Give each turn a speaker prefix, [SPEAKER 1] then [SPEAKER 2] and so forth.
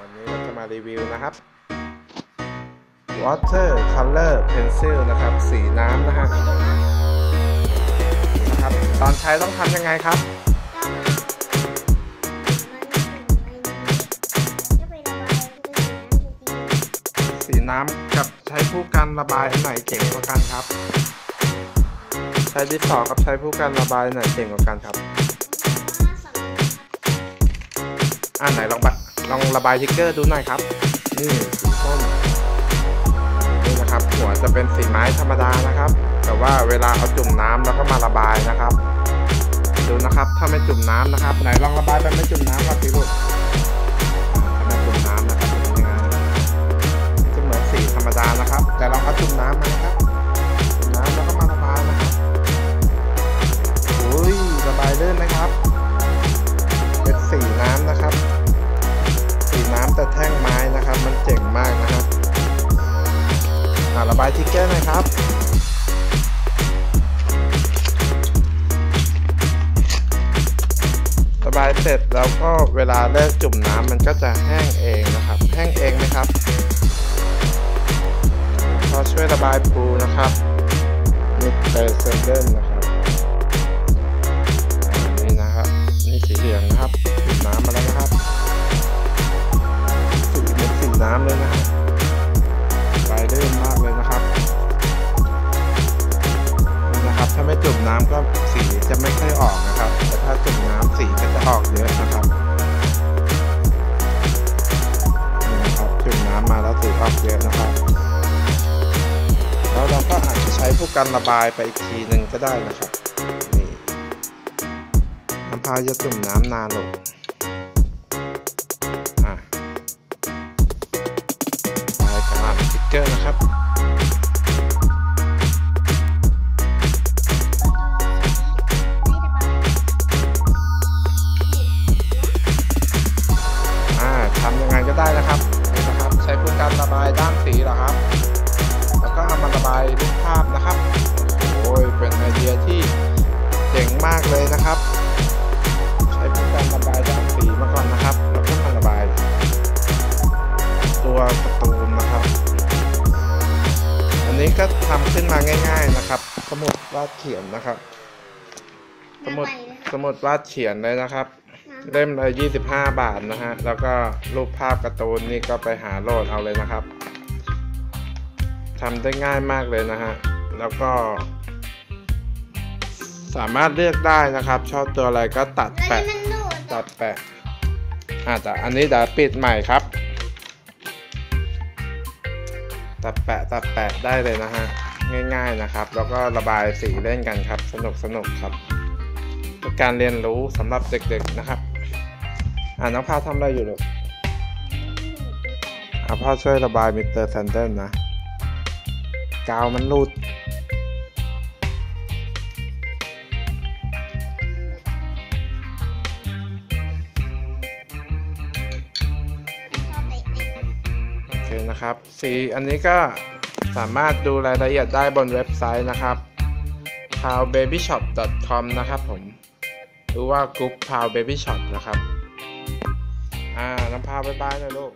[SPEAKER 1] วันนี้เราจะมารีวิวนะครับ Water Color Pencil นะครับ สีน้ำนะฮะนะครับ ตอนใช้ต้องทำยังไงครับสีน้ำกับใช้ผู้กันระบายอันไหนเก่งกว่ากันครับ ใช้ดินสอกับใช้ผู้กันระบายอันไหนเก่งกว่ากันครับ อ่าไหนลองบะลองระบายทิกเกอร์ดูหน่อยครับ นี่สีส้มนี่นะครับ หัวจะเป็นสีไม้ธรรมดานะครับ แต่ว่าเวลาเอาจุ่มน้ำแล้วก็มาระบายนะครับ ดูนะครับ ถ้าไม่จุ่มน้ำนะครับ ไหนลองระบายแบบไม่จุ่มน้ำครับพี่ลูกถ้าไม่จุ่มน้ำนะครับเป็นยังไงจะเหมือนสีธรรมดานะครับ แต่ลองเอาจุ่มน้ำมานะครับ อ่าระบายทิกเกอร์หน่อยครับระบายเสร็จแล้วก็เวลาเลิกจุ่มน้ำมันก็จะแห้งเองนะครับ แห้งเองไหมครับก็ช่วยระบายปูนะครับมิดเตอร์เซนเดนนะครับนี่นะครับนี่สีเหลืองนะครับจุ่มน้ำมาแล้วนะครับสีเหมือนสีน้ำเลยนะครับใบลื่นมาก ถ้าไม่จุ่มน้ำก็สีจะไม่ค่อยออกนะครับ แต่ถ้าจุ่มน้ำสีก็จะออกเยอะนะครับนี่นะครับจุ่มน้ำมาแล้วสีออกเยอะนะครับ แล้วเราก็อาจจะใช้พวกกันระบายไปอีกทีหนึ่งก็ได้นะครับนี่น้ำพายจะจุ่มน้ำนานลงอะลายกระดาษสติ๊กเกอร์นะครับ ไงก็ได้นะครับนี่นะครับ ใช้พวกการระบายด้านสีเหรอครับ แล้วก็เอามาระบายรูปภาพนะครับโอ้ยเป็นไอเดียที่เจ๋งมากเลยนะครับ ใช้พวกการระบายด้านสีมาก่อนนะครับแล้วก็มาระบาย ตัวการ์ตูนนะครับ อันนี้ก็ทำขึ้นมาง่าย ๆนะครับ สมุดวาดเขียนนะครับ สมุดสมุดวาดเขียนเลยนะครับ เล่มละ25 บาทนะฮะ แล้วก็รูปภาพการ์ตูนนี่ก็ไปหาโหลดเอาเลยนะครับทำได้ง่ายมากเลยนะฮะ แล้วก็ สามารถเลือกได้นะครับ ชอบตัวอะไรก็ตัดแปะ ตัดแปะอาจจะอันนี้เดี๋ยวปิดใหม่ครับ ตัดแปะตัดแปะได้เลยนะฮะ ง่ายๆนะครับ แล้วก็ระบายสีเล่นกันครับ สนุกสนุกครับการเรียนรู้สำหรับเด็กๆนะครับ อ่าน้องพาทำอะไรอยู่ลูกอ่าพ่อช่วยระบายมิสเตอร์แซนเดนนะ กาวมันรูดโอเคนะครับ สีอันนี้ก็สามารถดูรายละเอียดได้บนเว็บไซต์นะครับ p o w b a b y s h o p c o m นะครับผม หรือว่ากรุ๊ป p o w Baby Shop นะครับ อ่าน้ำพาบายบายนะลูก